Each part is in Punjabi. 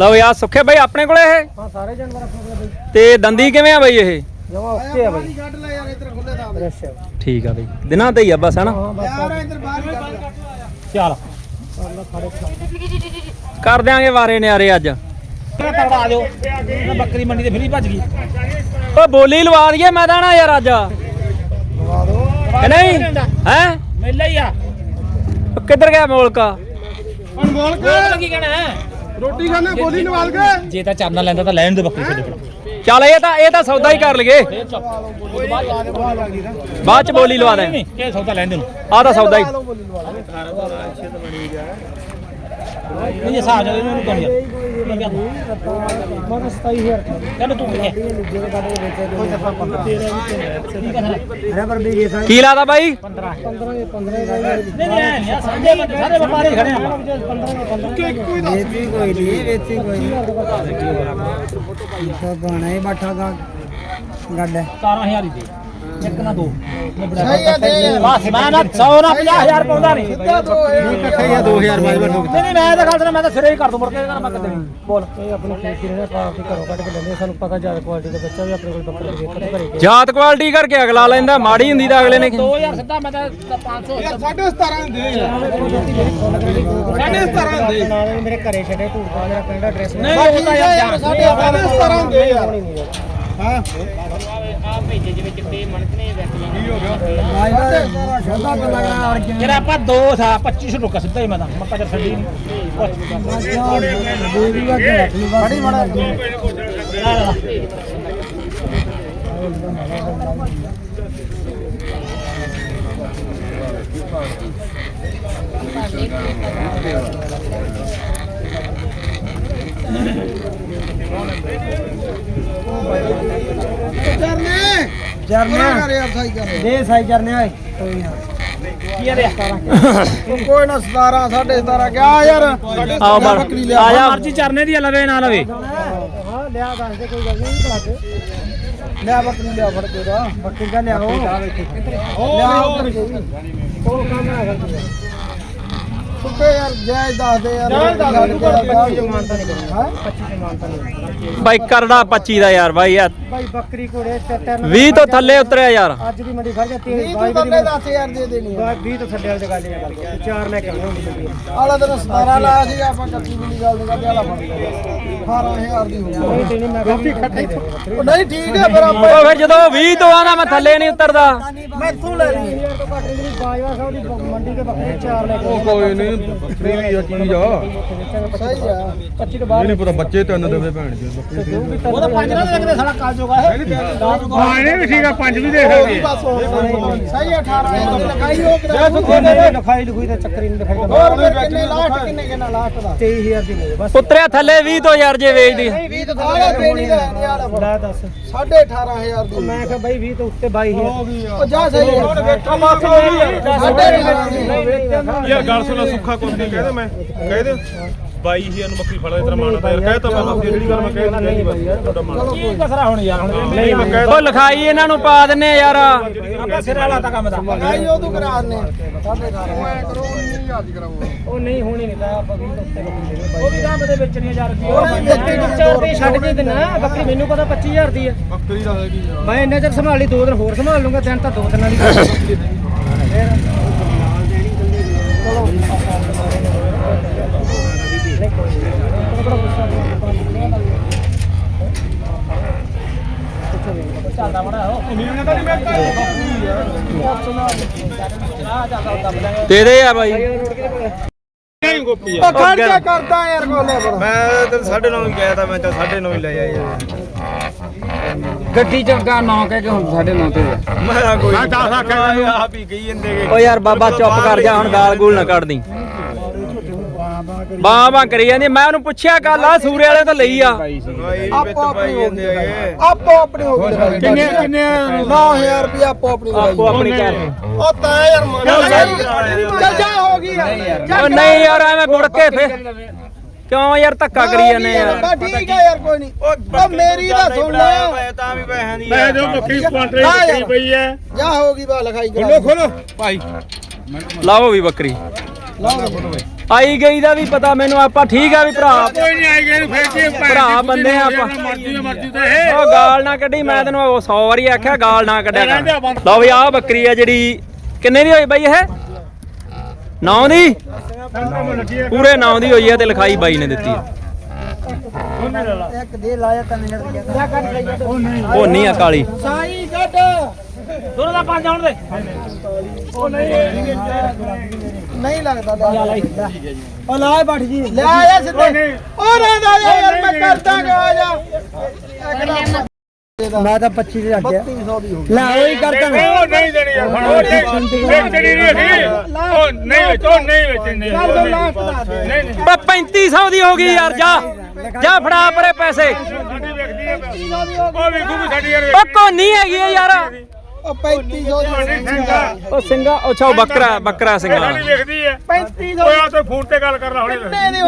ਲਓ ਯਾਰ ਸੁੱਖੇ ਬਾਈ ਆਪਣੇ ਕੋਲੇ ਇਹ? ਹਾਂ ਸਾਰੇ ਜਾਨਵਰ ਆਪਣੇ ਕੋਲ ਬਈ। ਤੇ ਦੰਦੀ ਕਿਵੇਂ ਆ ਬਾਈ ਇਹ? ਜਮਾ ਓਕੇ ਆ ਬਈ। ਕੱਢ ਲੈ ਯਾਰ ਇੱਧਰ ਖੁੱਲੇ ਦਾ ਫਰੈਸ਼ ਆ ਠੀਕ ਆ ਬਾਈ। ਦਿਨਾਂ ਤੇ ਹੀ ਆ ਬਸ ਹਨਾ? ਯਾਰ ਇੱਧਰ ਬਾਹਰ ਚੱਲ। ਕਰ ਦਿਆਂਗੇ ਵਾਰੇ ਨਿਆਰੇ ਅੱਜ। ਤਗੜਾ ਆ ਜਾਓ ਬੱਕਰੀ ਮੰਡੀ ਤੇ ਫਰੀ ਭੱਜ ਗਈ। ਓ ਬੋਲੀ ਲਵਾ ਦਈਏ ਮੈਂ ਤਾਂ ਨਾ ਯਾਰ ਅੱਜ। ਲਵਾ ਦੋ ਨਹੀਂ? ਹੈ? ਮੇਲਾ ਹੀ ਆ। ਕਿੱਧਰ ਗਿਆ ਮੋਲਕਾ? ਹੁਣ ਬੋਲ ਕੇ ਕੀ ਕਹਿਣਾ ਹੈ? ਰੋਟੀ ਖਾਣਾ ਗੋਲੀ ਨਵਾਲ ਕੇ ਜੇ ਤਾਂ ਚਾਨਣਾ ਲੈਂਦਾ ਤਾਂ ਲੈਣ ਦੇ ਬੱਕਰੀ ਛੱਡ ਚੱਲ ਇਹ ਤਾਂ ਇਹ ਤਾਂ ਸੌਦਾ ਹੀ ਕਰ ਲਈਏ ਬਾਅਦ ਚ ਬੋਲੀ ਲਵਾ ਦੇ। ਇਹ ਸੌਦਾ ਲੈਣ ਦੇ ਨੂੰ। ਆਹ ਤਾਂ ਸੌਦਾ ਹੀ। ਨਹੀਂ ਇਹ ਸਾਹ ਜਦੋਂ ਇਹਨੂੰ ਕਹੀ ਮੈਂ 27000 ਕਹਿੰਦਾ ਤੂੰ ਕਿਹਾ ਕੋਈ ਦਫਾ 15 13 ਵੀ ਕੀ ਲਾਦਾ ਬਾਈ? 15 15 15 ਨਹੀਂ ਨਹੀਂ ਸਾਡੇ ਸਾਰੇ ਵਪਾਰੀ ਖੜੇ ਆ। 15 15 ਵੇਚੀ ਕੋਈ ਨਹੀਂ ਵੇਚੀ ਕੋਈ ਨਹੀਂ। ਤਾਂ ਗਾਣਾ ਹੀ ਬਾਠਾ ਦਾ ਗੱਡ 17000 ਹੀ ਦੇ। ਇੱਕ ਨਾ ਦੋ। ਸਹੀ ਆ ਦੇ। ਬਸ ਮੈਂ ਨਾ 100 ਨਾ 50000 ਪਾਉਂਦਾ ਨਹੀਂ। ਸਿੱਧਾ ਦੋ ਇਕੱਠੇ ਹੀ ਆ 2000 ਬਾਈ ਬਣ ਨਹੀਂ ਨਹੀਂ ਮੈਂ ਤਾਂ ਗੱਲ ਸੁਣਾ ਮੈਂ ਤਾਂ ਸਿਰੇ ਹੀ ਕਰ ਦੂੰ ਮੁੜ ਕੇ ਇਹਦਾ ਮੈਂ ਕਦੇ ਨਹੀਂ ਬੋਲ। ਇਹ ਆਪਣੀ ਖੇਤੀ ਨੇ ਪਾ ਕੇ ਘਰੋਂ ਕੱਢ ਕੇ ਲੈਂਦੇ ਸਾਨੂੰ ਪਤਾ ਜ਼ਿਆਦਾ ਕੁਆਲਿਟੀ ਦਾ ਬੱਚਾ ਵੀ ਆਪਣੇ ਕੋਲ ਬੱਕਰੇ ਦੇ ਘਰੇ ਘਰੇ ਜਾਤ ਕੁਆਲਿਟੀ ਕਰਕੇ ਅਗਲਾ ਲੈਂਦਾ ਮਾੜੀ ਹੁੰਦੀ ਤਾਂ ਅਗਲੇ ਨੇ 2000 ਸਿੱਧਾ ਮੈਂ ਤਾਂ 500 ਸਾਢੇ 17 ਦੇ। ਸਾਢੇ 17 ਦੇ। ਨਾਲ ਮੇਰੇ ਘਰੇ ਛੱਡੇ ਢੂਕਾ ਮੇਰਾ ਪਿੰਡ ਐਡਰੈਸ ਨਹੀਂ ਉਹ ਤਾਂ ਯਾਰ ਸਾਢੇ 17 ਦੇ। ਯਾਰ ਹਾਂ। ਆ ਭੇਜੇ ਜਿਵੇਂ ਚਿੱਟੇ ਮਣਕਨੇ ਭਾਈ ਦਾ ਸ਼ੋਧਾ ਤਾਂ ਲੱਗਣਾ ਔਰ ਜਿਹੜਾ ਆਪਾਂ ਦੋ ਥਾ 2500 ਰੁਕਾ ਸਿੱਧਾ ਹੀ ਮੈਂ ਤਾਂ ਮੈਂ ਤਾਂ ਜਦ ਛੱਡੀ ਬੜੀ ਬੜਾ ਜਰਨੇ ਜਰਨੇ ਕਰ ਯਾਰ ਸਹੀ ਕਰ ਦੇ ਸਾਈ ਕਰਨੇ ਓਏ। ਕੀ ਆ ਕੋਈ ਨਾ 17 17.5 ਕਿਆ ਯਾਰ? ਬੱਕਰੀ ਲਿਆ। ਆ ਜਾ ਮਰਜ਼ੀ ਚਰਨੇ ਦੀ ਆ ਲਵੇ ਨਾ ਲਵੇ। ਹਾਂ ਲਿਆ ਦੱਸ ਦੇ ਕੋਈ ਗੱਲ ਨਹੀਂ ਭਲਾ ਤੇ ਲਿਆ ਬੱਕਰੀ ਲਿਆ ਫੜ ਕੇ ਦਾ। ਬੱਕਰੀ ਦਾ ਲਿਆਓ। ਲਿਆ ਉਹ ਕੰਮ ਨਾ ਕਰ ਸੁੱਕੇ ਯਾਰ ਜਾਇਜ਼ ਦੱਸ ਦੇ ਯਾਰ ਜਾਇਜ਼ ਦੱਸ ਦੇ, ਤੂੰ ਕਰ ਹਾਂ ਪੱਚੀ ਮਾਨਤਾ ਨਹੀਂ ਕਰਨਾ। 25 ਦੇ ਮਾਨਤਾ ਨਹੀਂ ਬਾਈ ਕਰਦਾ 25 ਦਾ ਯਾਰ ਬਾਈ ਯਾਰ ਭਾਈ ਬੱਕਰੀ ਘੋੜੇ ਤੇ ਤਿੰਨ 20 ਤੋਂ ਥੱਲੇ ਉਤਰਿਆ ਯਾਰ ਅੱਜ ਦੀ ਮੰਡੀ ਖੜ ਜਾ ਤੇਰੀ ਨਹੀਂ ਬਾਈ ਦੀ ਬੰਦੇ 10000 ਦੇ ਦੇਣੀ ਆ 20 ਤੋਂ ਥੱਲੇ ਵਾਲੀ ਗੱਲ ਨਹੀਂ ਗੱਲ ਚਾਰ ਲੈ ਕੇ ਆਉਣਾ ਹੁੰਦੀ ਆਲਾ ਤੈਨੂੰ 17 ਲਾਇਆ ਸੀ ਆਪਾਂ ਕੱਟੀ ਵੀ ਗੱਲ ਨਹੀਂ ਕਰਦੇ ਆਲਾ ਫੜ 18000 ਦੀ ਹੋ ਨਹੀਂ ਗਈ ਤੇਰੀ ਮੈਂ ਕਾਫੀ ਇਕੱਠਾ ਉਹ ਨਹੀਂ ਠੀਕ ਹੈ ਫਿਰ ਆਪਾਂ ਉਹ ਫਿਰ ਜਦੋਂ 20 ਤੋਂ ਆਣਾ ਮੈਂ ਥੱਲੇ ਨਹੀਂ ਉਤਰਦਾ। ਮੈਥੋਂ ਲੈ ਲਈ। ਤੋਂ ਘੱਟ ਜਿਹੜੀ ਬਾਜਵਾ ਸਾਹਿਬ ਦੀ ਮੰਡੀ ਦੇ ਬੱਕਰੇ ਚਾਰ ਲੈ ਕੇ ਕੋਈ ਨਹੀਂ ਫ੍ਰੀ ਵੀ ਆ ਚੀਜ਼ ਆ। ਸਹੀ ਆ। 25 ਤੋਂ ਬਾਅਦ ਨਹੀਂ ਪਤਾ ਬੱਚੇ ਤੈਨੂੰ ਦੇਵੇ ਭੈਣ ਜੀ ਉਹ ਤਾਂ ਪੰਜ ਨਾ ਲੱਗਦੇ ਸਾਡਾ ਕਾਲ ਜੋਗਾ ਹੈ। ਹਾਂ ਇਹ ਵੀ ਠੀਕ ਆ ਪੰਜ ਵੀ ਦੇ ਉਹ ਵੀ ਬਸ ਹੋ ਸਹੀ 18000 ਦੀ। ਲਗਾਈ ਉਹ ਕਿਹੜਾ ਲਿਖਾਈ ਲਿਖੂਈ ਦਾ ਚੱਕਰ ਹੀ ਨਹੀਂ ਦਿਖਾਈ। ਹੋਰ ਫਿਰ ਕਿੰਨੇ ਲਾਸਟ ਕਿੰਨੇ ਕਿੰਨਾ ਲਾਸਟ ਦਾ? 23000 ਦੀ ਮਿਲੇ ਬਸ। ਉਤਰਿਆ ਥੱਲੇ 20 ਤੋਂ ਯਾਰ ਜੇ ਵੇਚਦੀ 20 ਤੋਂ ਥਾਲੇ ਦੇਣੀ ਦਾ ਨਹੀਂ ਆਲਾ ਫੜ ਲੈ ਦੱਸ। 18500 ਦੀ। ਮੈਂ ਕਿਹਾ ਬਾਈ 20 ਤੋਂ ਉੱਤੇ 22000 ਉਹ ਜਾ ਸਹੀ ਹੈ ਵੇਖੋ ਬਸ ਯਾਰ ਗੱਲ ਸੁਣਾ ਸੁੱਖਾ ਕੁਝ ਨਹੀਂ ਕਹਦੇ ਮੈਂ। ਕਹਦੇ 22000 ਨੂੰ ਬੱਕਰੀ ਫੜਾ ਤੇਰਾ ਮਾਣਾ ਤਾਂ ਯਾਰ ਕਹਿਤਾ ਮੈਂ ਜਿਹੜੀ ਗੱਲ ਮੈਂ ਕਹਿ ਦਿੰਦਾ ਨਹੀਂ ਬਸ ਤੁਹਾਡਾ ਮਾਣਾ ਕੀ ਕਸਰਾ ਹੁਣ ਯਾਰ? ਹੁਣ ਨਹੀਂ ਮੈਂ ਕਹਿ ਉਹ ਲਿਖਾਈ ਇਹਨਾਂ ਨੂੰ ਪਾ ਦਿੰਨੇ ਆ ਯਾਰ। ਆਪਾਂ ਸਿਰ ਵਾਲਾ ਤਾਂ ਕੰਮ ਦਾ। ਲਗਾਈ ਉਹ ਤੂੰ ਕਰਾ ਨੇ 18500 ਕਰੋ ਨਹੀਂ ਅੱਜ ਕਰਾਉਂਗਾ ਉਹ ਨਹੀਂ ਹੋਣੀ ਨਹੀਂ ਤਾਂ ਆਪਾਂ 20 ਤੋਂ ਉੱਤੇ ਬੱਕਰੀ ਦੇਣੀ ਉਹ ਵੀ ਕੰਮ ਦੇ ਵੇਚਣੀ 1000 ਰੁਪਏ ਉਹ ਵੀ ਵੇਚਣੀ ਆ, ਚਾਰ ਰੁਪਏ ਛੱਡ ਕੇ ਦੇਣਾ ਬੱਕਰੀ ਮੈਨੂੰ ਪਤਾ 25000 ਦੀ ਹੈ। ਬੱਕਰੀ ਦਾ ਹੈਗੀ ਆ ਮੈਂ ਇੰਨੇ ਚਿਰ ਸੰਭਾਲੀ ਦੋ ਦਿਨ ਹੋਰ ਸੰਭਾਲ ਲੂੰਗਾ ਦਿਨ ਤਾਂ ਦੋ ਦਿਨਾਂ ਦੀ ਚੱਲਦਾ ਬੜਾ ਹੋ ਦੇ ਦੇ ਯਾਰ ਬਾਈ। ਨਹੀਂ ਗੋਪੀ ਉਹ ਖਰਚਾ ਕਰਦਾ ਯਾਰ ਕੋਲੇ ਪਰ। ਮੈਂ ਤੇ 9.5 ਹੀ ਤਾਂ ਮੈਂ ਤਾਂ 9.5 ਹੀ ਲੈ ਆਇਆ। ਯਾਰ ਗੱਡੀ ਚੰਗਾ ਨਾ ਕਹਿ ਕੇ ਹੁਣ ਸਾਡੇ ਨਾਂ ਤੇ ਮੈਂ ਕੋਈ ਮੈਂ 10 ਆਖਿਆ ਆਪ ਹੀ ਕਹੀ ਜਾਂਦੇ ਓ ਯਾਰ ਬਾਬਾ ਚੁੱਪ ਕਰ ਜਾ ਹੁਣ ਗਾਲ ਗੂਲ ਨਾ ਕੱਢਦੀ। ਬਾਂ ਬਾਂ ਕਰੀ ਜਾਂਦੀ ਮੈਂ ਉਹਨੂੰ ਪੁੱਛਿਆ ਕੱਲ ਆ ਸੂਰੇ ਵਾਲੇ ਤੋਂ ਲਈ ਆ। ਆਪੋ ਆਪਣੀ ਹੋ ਗਈ ਆਪੋ ਆਪਣੀ ਹੋ ਗਈ ਕਿੰਨੇ ਕਿੰਨੇ 9000 ਰੁਪਏ ਆਪੋ ਆਪਣੀ ਆਪੋ ਆਪਣੀ ਕਰ ਉਹ ਤਾਂ ਯਾਰ ਮਨ ਚੱਲ ਜਾ ਹੋ ਗਈ ਯਾਰ। ਓ ਨਹੀਂ ਯਾਰ ਐਵੇਂ ਮੁੜ ਕੇ ਫੇਰ ਕਿਉਂ ਯਾਰ ਧੱਕਾ ਕਰੀ ਜਾਂਦੇ ਯਾਰ ਠੀਕ ਹੈ ਯਾਰ ਕੋਈ ਨਹੀਂ। ਉਹ ਮੇਰੀ ਤਾਂ ਸੁਣ ਲੈ। ਮੈਂ ਤਾਂ ਵੀ ਪੈਸਿਆਂ ਦੀ ਮੈਂ ਜੋ ਹਾਂ ਯਾਰ। ਬੱਕਰੀ ਪਈ ਐ ਜਾ ਹੋ ਗਈ ਬਾ ਲਿਖਾਈ ਕਰਾ ਖੋਲੋ ਖੋਲੋ। ਭਾਈ। ਲਾਓ ਵੀ ਬੱਕਰੀ। ਲਾਓ ਆਈ ਗਈ ਦਾ ਵੀ ਪਤਾ ਮੈਨੂੰ ਆਪਾਂ ਠੀਕ ਆ ਵੀ ਭਰਾ। ਕੋਈ ਨਹੀਂ ਆਈ ਗਏ ਫੇਰ ਕੀ ਭਰਾ ਬੰਦੇ ਆ ਆਪਾਂ। ਮਰਜ਼ੀ ਹੈ ਮਰਜ਼ੀ ਤਾਂ ਇਹ। ਉਹ ਗਾਲ ਨਾ ਕੱਢੀ ਮੈਂ ਤੈਨੂੰ ਉਹ 100 ਵਾਰੀ ਆਖਿਆ ਗਾਲ ਨਾ ਕੱਢਿਆ ਕਰ। ਲਓ ਵੀ ਆਹ ਬੱਕਰੀ ਆ ਜਿਹੜੀ ਕਿੰਨੇ ਦੀ ਹੋਈ ਬਾਈ ਇਹ? 9 ਦੀ? ਪੂਰੇ 9 ਦੀ ਹੋਈ ਹੈ ਤੇ ਲਿਖਾਈ ਬਾਈ ਨੇ ਦਿੱਤੀ ਹੈ ਇੱਕ ਦੇ ਲਾਇਆ ਤਾਂ ਨਹੀਂ ਲੱਗਦਾ ਉਹ ਨਹੀਂ ਆ ਕਾਲੀ। ਸਾਈ ਕੱਢ। ਦੋਨੋਂ ਦਾ ਪੰਜ ਆਉਣ ਦੇ। ਨਹੀਂ ਲੱਗਦਾ ਲੈ ਉਹ ਲਾ ਬੱਠ ਜੀ। ਲੈ ਆ ਸਿੱਧੇ। ਉਹ ਰਹਿੰਦਾ ਯਾਰ ਮੈਂ ਕਰਦਾ ਕਿ ਆ ਜਾ? ਮੈਂ ਤਾਂ 25 ਦੇ ਲੱਗਿਆ 3200 ਦੀ ਹੋ ਗਈ। ਲੈ ਉਹੀ ਕਰਦਾ ਉਹ ਨਹੀਂ ਦੇਣੀ ਯਾਰ ਹੁਣ ਉਹ ਨਹੀਂ ਵੇਚਣੀ ਨਹੀਂ ਹੈਗੀ। ਉਹ ਨਹੀਂ ਵੇਚ ਉਹ ਨਹੀਂ ਵੇਚਣੀ ਕਰ ਦੋ ਲਾਸਟ ਦਾ ਦੇ ਨਹੀਂ ਨਹੀਂ। ਓ 3500 ਦੀ ਹੋ ਗਈ ਯਾਰ ਜਾ। ਜਾ ਫੜਾ ਪਰੇ ਪੈਸੇ। ਉਹ ਵੀ ਗੁੱਗੂ ਸਾਡੀ ਯਾਰ ਓ ਕੋਨੀ ਹੈਗੀ ਆ ਯਾਰ। ਉਹ 3500 ਸਾਡੀ ਦੀ ਠੰਡਾ। ਉਹ ਸਿੰਘਾ ਅੱਛਾ ਉਹ ਬੱਕਰਾ ਬੱਕਰਾ ਸਿੰਘਾ। ਸਾਡੀ ਵੇਖਦੀ ਹੈ 3500 ਓਏ ਆ ਤੇ ਫੋਨ ਤੇ ਗੱਲ ਕਰ ਲਾ ਹੁਣੇ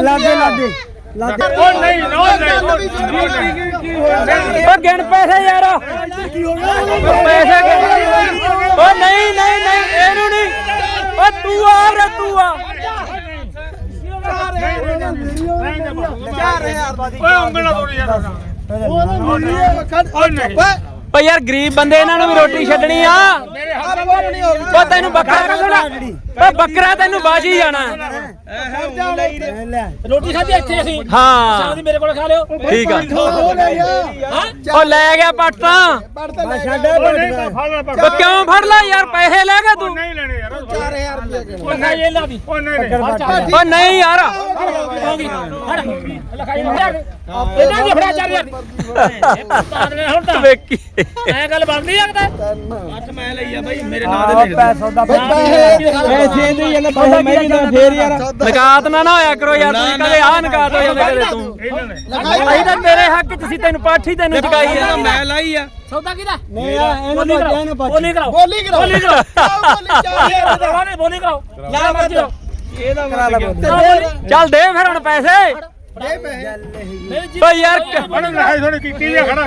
ਲਾਦੇ ਲਾਦੇ ਲਾਦੇ ਉਹ ਨਹੀਂ ਨਾ ਨਹੀਂ। ਓ ਗਿਣ ਪੈਸੇ ਯਾਰ। ਪੈਸੇ ਓ ਨਹੀਂ। ਨਹੀਂ ਨਹੀਂ ਇਹਨੂੰ ਨਹੀਂ। ਓ ਤੂੰ ਆ ਰੇ ਤੂੰ ਆ 4000 ਓਏ ਉਂਗਲਾਂ ਤੋੜੀ ਯਾਰ ਉਹ ਨਹੀਂ। ਓ ਯਾਰ ਗਰੀਬ ਬੰਦੇ ਇਹਨਾਂ ਨੂੰ ਵੀ ਰੋਟੀ ਛੱਡਣੀ ਆ। ਆਪੋ ਨਹੀਂ ਹੋ ਓ ਤੈਨੂੰ ਬੱਕਰਾ ਕੱਢਣਾ ਓ ਬੱਕਰਾ ਤੈਨੂੰ ਬਾਜੀ ਜਾਣਾ। ਲੈ। ਰੋਟੀ ਖਾਧੀ ਇੱਥੇ ਅਸੀਂ? ਹਾਂ। ਸਾਡੀ ਮੇਰੇ ਕੋਲ ਖਾ ਲਿਓ। ਠੀਕ ਆ। ਹੋ ਗਿਆ। ਓ ਲੈ ਗਿਆ ਪੱਟ ਤਾਂ। ਛੱਡ ਨਹੀਂ ਓ ਕਿਉਂ ਫੜ ਲੈ ਯਾਰ? ਪੈਸੇ ਲੈ ਗਿਆ ਤੂੰ। ਨਹੀਂ ਲੈਣੇ ਯਾਰ। 4000 ਰੁਪਏ ਕੇ ਉਹ ਖਾਈ ਇਹ ਲਾ ਦੀ। ਉਹ ਨਹੀਂ। ਨਹੀਂ ਓ ਨਹੀਂ ਯਾਰ। ਹੋਗੀ ਹੜ ਲਖਾਈ ਮੁੰਡਿਆ ਇਹਨਾਂ ਦੀ। ਫੜਾ ਚੱਲ ਯਾਰ ਇਹ ਪਾਦ ਨੇ ਹੁਣ ਤਾਂ। ਵੇਖੀ। ਐ ਗੱਲ ਬਣਦੀ ਆ ਕਿਤੇ? ਪੈਸਾ ਦਾ ਪੈਸੇ। ਦੇ ਜਾਂਦਾ ਪੈਸੇ ਮੈਂ ਵੀ ਤਾਂ ਫੇਰ ਯਾਰ। ਨਕਾਤ ਨਾ ਨਾ ਹੋਇਆ ਕਰੋ ਯਾਰ ਤੁਸੀਂ ਕਦੇ ਆ ਨਕਾਤ ਹੋ ਜਾਂਦੇ ਕਦੇ ਤੂੰ। ਇਹਨਾਂ ਨੇ ਅਸੀਂ ਤਾਂ ਤੇਰੇ ਹੱਕ ਚ ਸੀ ਤੈਨੂੰ ਪਾਠੀ ਤੈਨੂੰ ਚਕਾਈ ਹੈ ਮੈਂ ਲਾਈ ਆ। ਸੌਦਾ ਕਿਹਦਾ? ਨਹੀਂ ਆ ਇਹਨੂੰ ਬੋਲੀ ਬੱਚਿਆਂ ਕਰਾਓ ਨੂੰ ਬੋਲੀ ਕਰਾਓ। ਬੋਲੀ ਕਰਾਓ। ਬੋਲੀ ਕਰਾਓ। ਬੋਲੀ 4000 ਦਾ ਬੋਲੀ ਬੋਲੀ ਕਰਾਓ। ਲਾ ਮਰਜ਼ੀ ਲਓ ਕਰਾ ਲਾ ਬੋਲੀ। ਚੱਲ ਦੇ ਫਿਰ ਹੁਣ ਪੈਸੇ। ਦੇ ਪੈਸੇ ਨਹੀਂ ਜੀ ਓ ਯਾਰ ਕ- ਉਹਨੇ ਲੜਾਈ ਥੋੜੀ ਕੀਤੀ ਜਾਂ ਖੜਾ?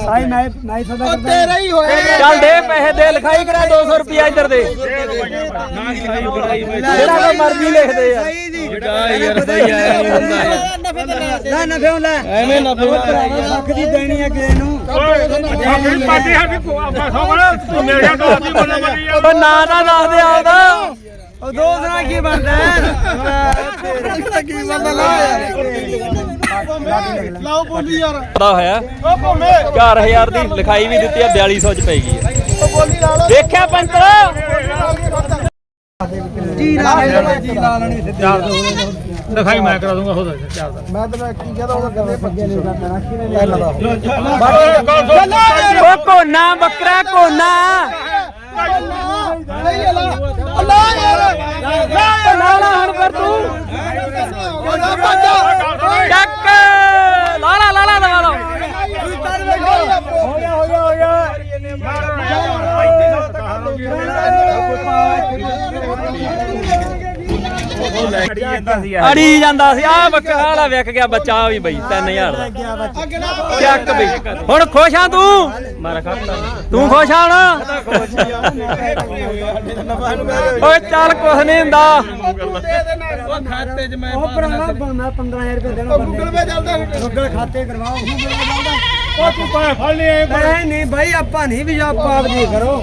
ਸਾਈ ਮੈਂ ਮੈਂ ਸਦਾ ਕਰਦਾ। ਤੇਰਾ ਹੀ ਹੋਇਆ। ਚੱਲ ਦੇ ਪੈਸੇ ਦੇ ਲਿਖਾਈ ਕਰਾ 200 ਰੁਪਿਆ ਇੱਧਰ ਦੇ। ਜਿਹੜਾ ਕੋ ਮਰਜ਼ੀ ਲਿਖ ਦੇ ਯਾਰ ਲੈ। ਨਫੇ ਲੈ। ਐਵੇਂ ਨਫੇ ਲੱਖ ਦੀ ਦੇਣੀ ਹੈ ਕਿਸੇ ਨੂੰ। ਆਪਣੀ ਪਾਰਟੀ ਸਾਡੀ ਆਪਾਂ ਸਾਹਮਣੇ। ਤੂੰ ਮੇਰੇ ਨਾਲ ਆਦੀ ਬਣਾ ਬਣੀ ਆ ਓ ਨਾ ਨਾ ਦੱਸ ਦੇ ਆਪਦਾ। ਉਹ ਦੋ ਦਿਨਾਂ ਕੀ ਬਣਦਾ ਹੈ ਕੀ ਬਣਦਾ ਲਾ ਯਾਰ ਲਾਓ ਬੋਲੀ ਯਾਰ ਪਤਾ ਹੋਇਆ ਉਹ ਭੋਮੇ 4000 ਦੀ ਲਿਖਾਈ ਵੀ ਦਿੱਤੀ ਆ 4200 ਚ ਪਈ ਗਈ ਆ ਉਹ ਦੇਖਿਆ ਪੰਤਰ ਜੀ ਲਾ ਲੈਣੀ ਜੀ ਲਾ ਲੈਣੀ ਦਿਖਾਈ ਮੈਂ ਕਰਾ ਦੂੰਗਾ ਖੁਦ ਚਾਰ ਦਾ ਮੈਂ ਤਾਂ ਕੀ ਕਹਦਾ ਉਹ ਗੱਲੇ ਪੱਗੇ ਨਹੀਂ ਕਰਦਾ ਕਿਵੇਂ ਲੈ ਲਦਾ ਓ ਕੋਨਾ ਬੱਕਰਾ ਕੋਨਾ ਨਹੀਂ ਅੱਲਾ ਅੱਲਾ ਯਾਰ। ਲਾ ਲਾ ਹੁਣ ਫਿਰ ਤੂੰ। ਉਹਦਾ ਬੱਚਾ ਚੱਕ ਲਾ ਲਾ ਲਾ ਲਾ ਦਵਾ ਲਓ ਹੋ ਗਿਆ ਹੋ ਗਿਆ ਹੋ ਗਿਆ ਅੜੀ ਜਾਂਦਾ ਸੀ ਆ ਬੱਕਰਾ ਵਾਲਾ ਵਿਕ ਗਿਆ ਬੱਚਾ ਵੀ ਬਈ 3000 ਦਾ। ਚੱਕ ਬਈ। ਹੁਣ ਖੁਸ਼ ਆ ਤੂੰ? ਤੂੰ ਖੁਸ਼ ਆ ਹੁਣ? ਓਏ ਚੱਲ ਕੁਛ ਨਹੀਂ ਹੁੰਦਾ। ਉਹ ਭਰਾਵਾ ਮੈਂ 15000 ਰੁਪਏ ਦੇਣਾ ਗੂਗਲ ਪੇ ਚੱਲਦਾ ਗੂਗਲ ਖਾਤੇ ਕਰਵਾਓ ਉਹ ਤੂੰ ਪਾ ਫੜ ਲਈ ਨਹੀਂ ਨਹੀਂ ਭਾਈ ਆਪਾਂ ਨਹੀਂ ਵੀ ਆਪਾਂ ਆਪ ਜੀ ਕਰੋ।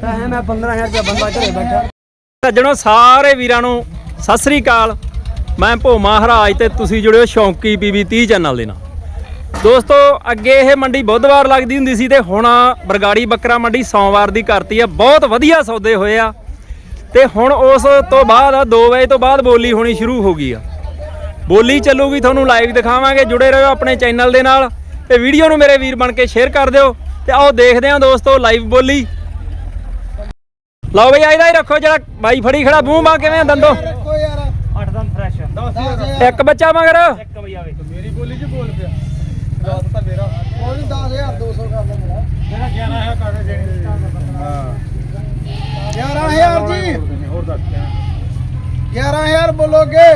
ਪੈਸੇ ਮੈਂ 15000 ਰੁਪਏ ਬੰਦਾ ਘਰੇ ਬੈਠਾ। ਸੱਜਣੋ ਸਾਰੇ ਵੀਰਾਂ ਨੂੰ ਸਤਿ ਸ੍ਰੀ ਅਕਾਲ। ਮੈਂ ਭੋਮਾ ਹਰਾਜ ਤੇ ਤੁਸੀਂ ਜੁੜਿਓ ਸ਼ੌਂਕੀ ਪੀਵੀ 30 ਚੈਨਲ ਦੇ ਨਾਲ। ਦੋਸਤੋ ਅੱਗੇ ਇਹ ਮੰਡੀ ਬੁੱਧਵਾਰ ਲੱਗਦੀ ਹੁੰਦੀ ਸੀ ਤੇ ਹੁਣ ਬਰਗਾੜੀ ਬੱਕਰਾ ਮੰਡੀ ਸੋਮਵਾਰ ਦੀ ਕਰਤੀ ਆ ਬਹੁਤ ਵਧੀਆ ਸੌਦੇ ਹੋਏ ਆ। ਤੇ ਹੁਣ ਉਸ ਤੋਂ ਬਾਅਦ 2 ਵਜੇ ਤੋਂ ਬਾਅਦ ਬੋਲੀ ਹੋਣੀ ਸ਼ੁਰੂ ਹੋ ਗਈ ਆ। ਬੋਲੀ ਚੱਲੂਗੀ ਤੁਹਾਨੂੰ ਲਾਈਵ ਦਿਖਾਵਾਂਗੇ ਜੁੜੇ ਰਹੋ ਆਪਣੇ ਚੈਨਲ ਦੇ ਨਾਲ ਤੇ ਵੀਡੀਓ ਨੂੰ ਮੇਰੇ ਵੀਰ ਬਣ ਕੇ ਸ਼ੇਅਰ ਕਰ ਦਿਓ ਤੇ ਆਓ ਦੇਖਦੇ ਹਾਂ ਦੋਸਤੋ ਲਾਈਵ ਬੋਲੀ। ਲਓ ਬਈ ਆਇਦਾ ਹੀ ਰੱਖੋ ਜਿਹੜਾ ਬਾਈ ਫੜੀ ਖੜਾ ਮੂੰਹ ਮਾ ਕਿਵੇਂ ਆ ਦੰਦੋ? ਰੱਖੋ ਯਾਰ। ਅੱਠ ਦਮ ਫਰੈਸ਼ 10000 ਇੱਕ ਬੱਚਾ ਮਗਰ। ਇੱਕ ਬਈ ਆਵੇ। ਮੇਰੀ ਬੋਲੀ ਚ ਬੋਲ ਪਿਆ। ਦੱਸ ਤਾਂ ਮੇਰਾ। ਉਹ ਨਹੀਂ 10200 ਕਰ ਦੇ ਮੇਰਾ। ਜਿਹੜਾ 11 ਹੈ ਕਰ ਦੇਣੀ ਹਾਂ। 11000 ਜੀ। ਹੋਰ ਦੱਸ 11000 ਬੋਲੋਗੇ?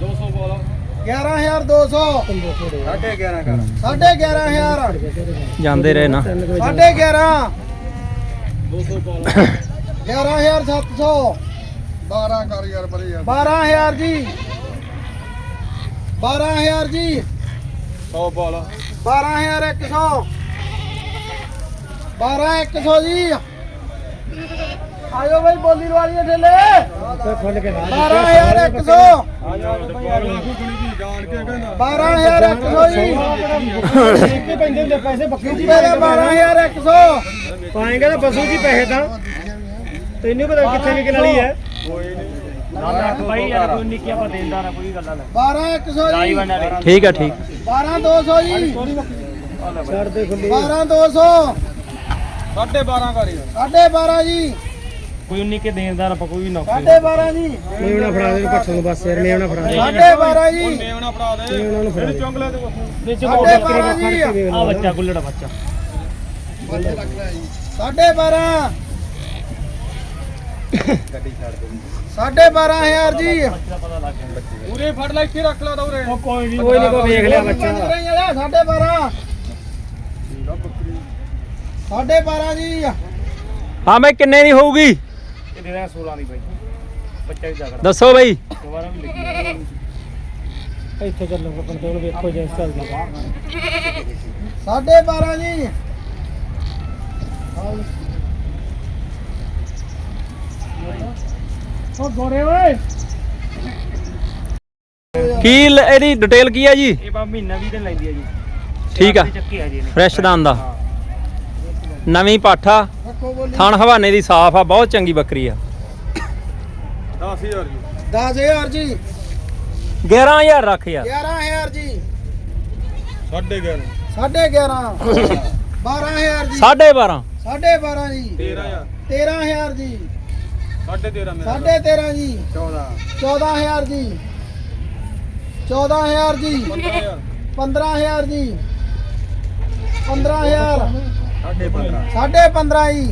200 ਬੋਲੋ। 11200 ਸਾਢੇ 11 ਕਰ। ਸਾਢੇ 11000 ਜਾਂਦੇ ਰਹੇ ਨਾ। ਸਾਢੇ 11 200 ਬੋਲੋ। 11700 12 ਕਰ ਯਾਰ ਬਰੇ ਯਾਰ। 12000 ਜੀ। 12000 ਜੀ। 100 ਬਾਲ। 12100 12100 ਜੀ। ਆਇਓ ਬਈ ਬੋਲੀ ਵਾਲੀਆਂ ਠੇਲੇ ਖੋਲ ਕੇ 12100 12100 ਜੀ ਕਿ ਪੈਂਦੇ ਹੁੰਦੇ? ਪੈਸੇ ਬੱਕਰੀ ਜੀ ਮੇਰੇ 12100 ਪਾਏਗਾ ਤਾਂ ਬਸੂ ਜੀ ਪੈਸੇ ਤਾਂ। ਤੈਨੂੰ ਪਤਾ ਕਿੱਥੇ ਵਿਕਣ ਵਾਲੀ ਹੈ। ਭਾਈ ਯਾਰ ਕੋਈ ਨਿੱਕੀ ਆਪਾਂ ਦੇਂਦਾ ਨਾ ਕੋਈ ਗੱਲਾਂ 12100 ਜੀ। ਠੀਕ ਆ ਠੀਕ। 12200 ਜੀ। ਛੱਡ ਦੇ ਖੁੱਲੀ 12200 12.5 ਕਰ ਯਾਰ ਸਾਢੇ 12 ਜੀ। ਕੋਈ ਨਿੱਕੇ ਦੇਂਦਾਰ ਆਪਾਂ ਕੋਈ ਨਾ ਸਾਢੇ 12 ਜੀ। ਮੇਵਣਾ ਫੜਾ ਦੇ ਪੱਛੋਂ ਨੂੰ ਬਸ ਯਾਰ ਮੇਵਣਾ ਫੜਾ ਦੇ। ਸਾਢੇ 12 ਜੀ। ਮੇਵਣਾ ਫੜਾ ਦੇ। ਉਹਨਾਂ ਨੂੰ ਫੜਾ ਦੇ। ਚੁੰਗਲੇ ਤੇ ਵਿੱਚ ਸਾਢੇ 12 ਜੀ। ਆ ਬੱਚਾ ਗੁੱਲੜਾ ਬੱਚਾ। ਸਾਢੇ 12 ਸਾਢੇ 12000 ਜੀ। ਉਰੇ ਫੜ ਲੈ ਇੱਥੇ ਰੱਖ ਲਾ ਤਾ ਉਰੇ। ਕੋਈ ਨਹੀਂ ਕੋਈ ਨਹੀਂ ਕੋ ਵੇਖ ਲਿਆ ਬੱਚਾ ਸਾਢੇ 12 ਸਾਢੇ 12 ਜੀ। ਹਾਂ ਮੈਂ ਕਿੰਨੇ ਦੀ ਹੋਊਗੀ? ਇਹ ਦੇ 16 ਦੀ ਬਾਈ। ਬੱਚਾ ਵੀ ਜਾਗਦਾ। ਦੱਸੋ ਬਈ। ਦੁਬਾਰਾ ਵੀ ਲਿਖੀ ਇੱਥੇ ਚੱਲੋ ਕੋਲ ਕੋਲ ਵੇਖੋ ਜੇ ਚੱਲਦੀ ਸਾਢੇ 12 ਜੀ। ਉਹ ਗੋਰੇ ਓਏ। ਕੀ ਲ- ਇਹਦੀ ਡਿਟੇਲ ਕੀ ਆ ਜੀ? ਇਹ ਬਾ ਮਹੀਨਾ ਵੀ ਦਿਨ ਲੈਂਦੀ ਆ ਜੀ। ਠੀਕ ਆ। ਚੱਕੀ ਆ ਜੀ ਇਹਨੇ। ਫਰੈਸ਼ ਦਾਨ ਦਾ। ਨਵੀਂ ਪਾਠਾ ਰੱਖੋ ਬੋਲੀ ਥਣ ਹਵਾਨੇ ਦੀ ਸਾਫ਼ ਆ ਬਹੁਤ ਚੰਗੀ ਬੱਕਰੀ ਆ। 10000 ਜੀ। 10000 ਜੀ। 11000 ਰੱਖ ਯਾਰ। 11000 ਜੀ। 11.5 ਸਾਢੇ 11 12000 ਜੀ। 12.5 ਸਾਢੇ 12 ਜੀ। 13000 13000 ਜੀ। 13.5 ਮੇਰਾ ਸਾਢੇ 13 ਜੀ। 14 14000 ਜੀ। 14000 ਜੀ। 15000 15000 ਜੀ। 15000 15.5 ਸਾਢੇ 15 ਜੀ।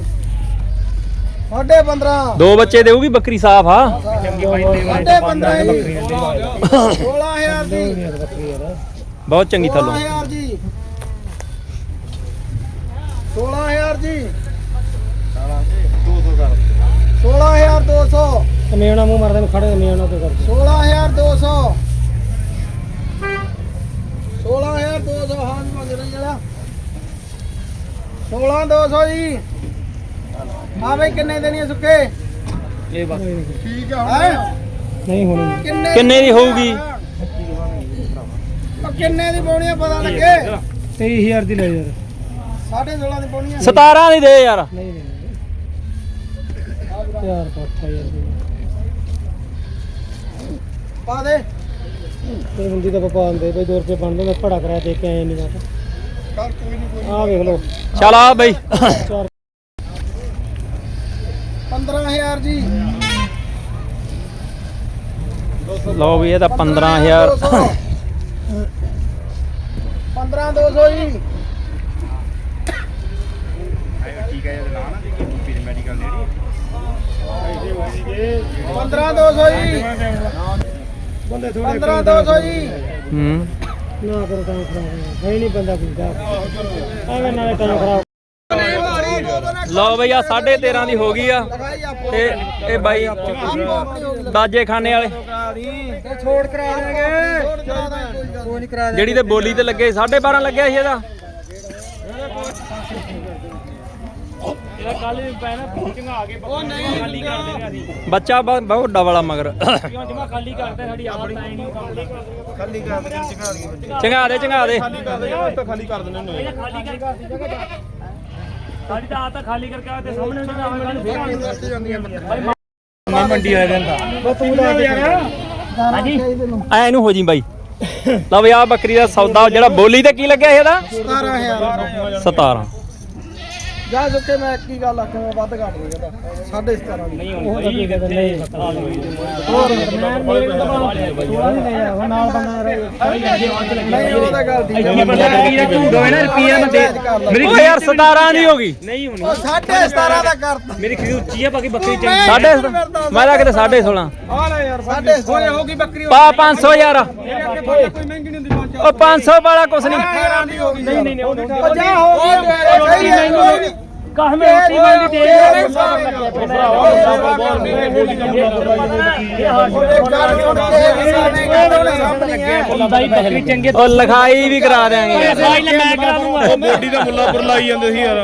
ਸਾਢੇ 15 ਦੋ ਬੱਚੇ ਦੇਊਗੀ ਬੱਕਰੀ ਸਾਫ਼ ਆ ਸਾਢੇ 15 ਜੀ। 16000 ਜੀ। ਬਹੁਤ ਚੰਗੀ ਥੱਲੋਂ। 16000 ਜੀ। 16000 ਜੀ। 200 ਕਰ 16200 ਮੇਵਣਾ ਮੂੰਹ ਮਾਰਦੇ ਨੂੰ ਖੜੇ ਮੇਵਣਾ ਤੇ ਕਰ 16200 16200 ਹਾਂ ਜੀ ਮੰਗ ਰਹੀ ਜਿਹੜਾ 16200 ਜੀ। ਹਾਂ ਬਈ ਕਿੰਨੇ ਦੇਣੀ ਹੈ ਸੁੱਕੇ? ਇਹ ਬਸ। ਠੀਕ ਆ ਹੈ? ਨਹੀਂ ਹੋਣੀ। ਕਿੰਨੇ ਕਿੰਨੇ ਦੀ ਹੋਊਗੀ? ਕਿੰਨੇ ਦੀ ਪਾਉਣੀ ਆ ਪਤਾ ਲੱਗੇ? 23000 ਦੀ ਲੈ ਯਾਰ। 16.5 ਦੀ ਪਾਉਣੀ ਆ। 17 ਦੀ ਦੇ ਯਾਰ। ਨਹੀਂ ਨਹੀਂ। ਯਾਰ ਪੱਕਾ ਯਾਰ ਪਾ ਦੇ। ਤੇ ਹੁੰਦੀ ਤਾਂ ਪਪਾ ਆਂਦੇ ਬਈ 2 ਰੁਪਏ ਬਣਦੇ ਮੈਂ ਪੜਾ ਕਰਾ ਦੇ ਕੇ ਆਏ ਨਹੀਂ ਬਾਤ ਕਰ ਕੋਈ ਨਹੀਂ ਕੋਈ ਆ ਵੇਖ ਲਓ। ਚੱਲ ਆ ਬਈ। ਚਾਰ 15000 ਜੀ। ਲਓ ਵੀ ਇਹ ਤਾਂ 15000 15200 ਜੀ ਪੰਦਰਾਂ ਦੋ ਸੌ ਜੀ। ਬੰਦੇ 15200 ਜੀ। ਹੂੰ। ਨਾ ਕਰੋ ਤਾਂ ਖਰਾਬ ਹੈ ਹੀ ਨਹੀਂ ਬੰਦਾ ਪੁੱਛਦਾ ਐਵੇਂ ਨਾਲੇ ਤਾਂ ਖਰਾਬ। ਲਓ ਬਈ ਆ 13.5 ਦੀ ਹੋ ਗਈ ਆ। ਤੇ ਇਹ ਬਾਈ ਦਾਜੇ ਖਾਨੇ ਵਾਲੇ। ਛੋੜ ਕਰਾ ਦੇਗੇ ਕੋਈ ਨਹੀਂ ਕਰਾ ਜਿਹੜੀ ਤੇ ਬੋਲੀ ਤੇ ਲੱਗੇ 12.5 ਲੱਗਿਆ ਸੀ ਇਹਦਾ। ਇਹਦਾ ਕੱਲ ਵੀ ਪੈਣਾ ਚੰਗਾ ਕੇ ਉਹ ਨਹੀਂ ਖਾਲੀ ਕਰ ਦੇਗਾ ਅਸੀਂ ਬੱਚਾ ਬ- ਬਹੁਤ ਵੱਡਾ ਵਾਲਾ ਮਗਰ। ਕਿਉਂ ਜਮਾ ਖਾਲੀ ਕਰਦੇ ਸਾਡੀ ਆਪਣੀ ਤਾਂ ਨਹੀਂ ਕੰਮ ਖਾਲੀ ਕਰ ਦੇ ਚਿਕਾ ਦੀ ਚੰਗਾ ਦੇ ਚੰਗਾ ਦੇ। ਖਾਲੀ ਕਰ ਦੇ ਯਾਰ ਤਾਂ ਖਾਲੀ ਕਰ ਦਿੰਦੇ ਨੇ ਖਾਲੀ ਕਰਕੇ ਜਗ੍ਹਾ ਦਾ ਸਾਡੀ ਤਾਂ ਆ ਤਾਂ ਖਾਲੀ ਕਰਕੇ ਆ ਤੇ ਸਾਹਮਣੇ ਉਹਨਾਂ ਦਾ ਮੈਂ ਮੰਡੀ ਆ ਜਾਂਦਾ ਬਸ ਤੂੰ ਦਾ ਯਾਰ ਹਾਂਜੀ। ਐ ਇਹਨੂੰ ਹੋ ਜੀ ਬਾਈ। ਲਓ ਵੀ ਆ ਬੱਕਰੀ ਦਾ ਸੌਦਾ ਜਿਹੜਾ ਬੋਲੀ ਤੇ ਕੀ ਲੱਗਿਆ ਇਹਦਾ? 17000 17 ਜਾ ਸੁੱਕੇ ਮੈਂ ਕੀ ਗੱਲ ਆਖਾਂ ਮੈਂ ਵੱਧ ਘੱਟ ਨਹੀਂ ਕਹਿੰਦਾ। 17.5 ਨਹੀਂ ਹੋਣੀ ਨਹੀਂ ਹੋਰ ਮੈਂ ਮੇਰੇ ਤਾਂ ਥੋੜਾ ਨਹੀਂ ਲਿਆ ਹੁਣ ਨਾਲ ਬੰਦਾ ਨਹੀਂ ਉਹ ਤਾਂ ਗੱਲ ਠੀਕ ਕੀ ਬੰਦਾ ਰੁਪਈਆ ਝੂਠ ਹੋਵੇ ਨਾ ਰੁਪਈਆ ਮੈਂ ਦੇ ਮੇਰੀ ਓ ਯਾਰ 17 ਦੀ ਹੋ ਗਈ ਨਹੀਂ ਹੋਣੀ। ਉਹ 17.5 ਦਾ ਕਰਤਾ ਮੇਰੀ ਖਰੀਦ ਉੱਚੀ ਆ ਬਾਕੀ ਬੱਕਰੀ ਚੰਗੀ ਸਾਢੇ ਮੈਂ ਤਾਂ ਕਿਤੇ 16.5 ਆ ਲੈ ਯਾਰ 17.5 ਹੋ ਗਈ ਬੱਕਰੀ ਪਾ 500 ਯਾਰ ਕੋਈ ਮਹਿੰਗੀ ਨਹੀਂ ਹੁੰਦੀ ਉਹ 500 ਵਾਲਾ ਕੁਛ ਨਹੀਂ। ਦੀ ਹੋ ਗਈ। ਨਹੀਂ ਨਹੀਂ ਨਹੀਂ ਉਹ ਜਾ ਹੋ ਕੋਈ ਨਹੀਂ ਕਾਹਮੇ ਰੋਟੀ ਵਾਲੀ ਦੇ ਉਹ ਲਿਖਾਈ ਵੀ ਕਰਾ ਦਿਆਂਗੇ। ਬਾਈ ਲੈ ਮੈਂ ਕਰਾ ਦੂੰਗਾ। ਉਹ ਬੋਡੀ ਦਾ ਮੁੱਲਾਪੁਰ ਲਾਈ ਜਾਂਦੇ ਸੀ ਯਾਰ।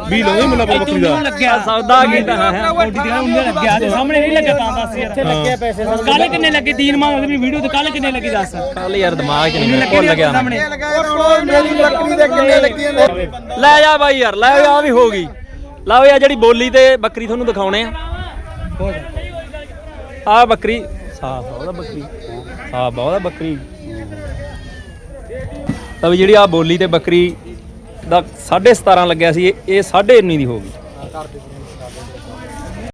ਵੀ ਲਾਉਂਦੇ ਮੁੱਲਾਪੁਰ ਬੱਕਰੀ ਦਾ। ਲੱਗਿਆ? ਸੌਦਾ ਕੀਤਾ ਹੈ? ਬੋਡੀ ਦੇ ਉਹਨੇ ਲੱਗਿਆ ਤੇ ਸਾਹਮਣੇ ਨਹੀਂ ਲੱਗਾ ਤਾਂ ਦੱਸ ਯਾਰ। ਲੱਗੇ ਪੈਸੇ ਕੱਲ ਕਿੰਨੇ ਲੱਗੇ? ਦੀਨ ਮਾਂ ਉਹਦੀ ਵੀਡੀਓ ਤੇ ਕੱਲ ਕਿੰਨੇ ਲੱਗੇ ਦੱਸ? ਕੱਲ ਯਾਰ ਦਿਮਾਗ 'ਚ ਨਹੀਂ ਮੇਰੇ ਭੁੱਲ ਗਿਆ ਸਾਹਮਣੇ? ਮੇਰੀ ਬੱਕਰੀ ਦੇ ਕਿੰਨੇ ਲੱਗੇ ਨੇ? ਲੈ ਜਾ ਬਾਈ ਯਾਰ ਲੈ ਆ ਵੀ ਹੋ ਗਈ। ਲਓ ਯਾ ਜਿਹੜੀ ਬੋਲੀ ਤੇ ਬੱਕਰੀ ਤੁਹਾਨੂੰ ਦਿਖਾਉਣੇ ਆ। ਆ ਬੱਕਰੀ। ਸਾਫ਼ ਬਹੁਤ ਆ ਬੱਕਰੀ। ਸਾਫ਼ ਬਹੁਤ ਆ ਬੱਕਰੀ। ਤਾਂ ਵੀ ਜਿਹੜੀ ਆ ਬੋਲੀ ਤੇ ਬੱਕਰੀ ਦਾ 17.5 ਲੱਗਿਆ ਸੀ ਇਹ- ਇਹ 19.5 ਦੀ ਹੋ ਗਈ।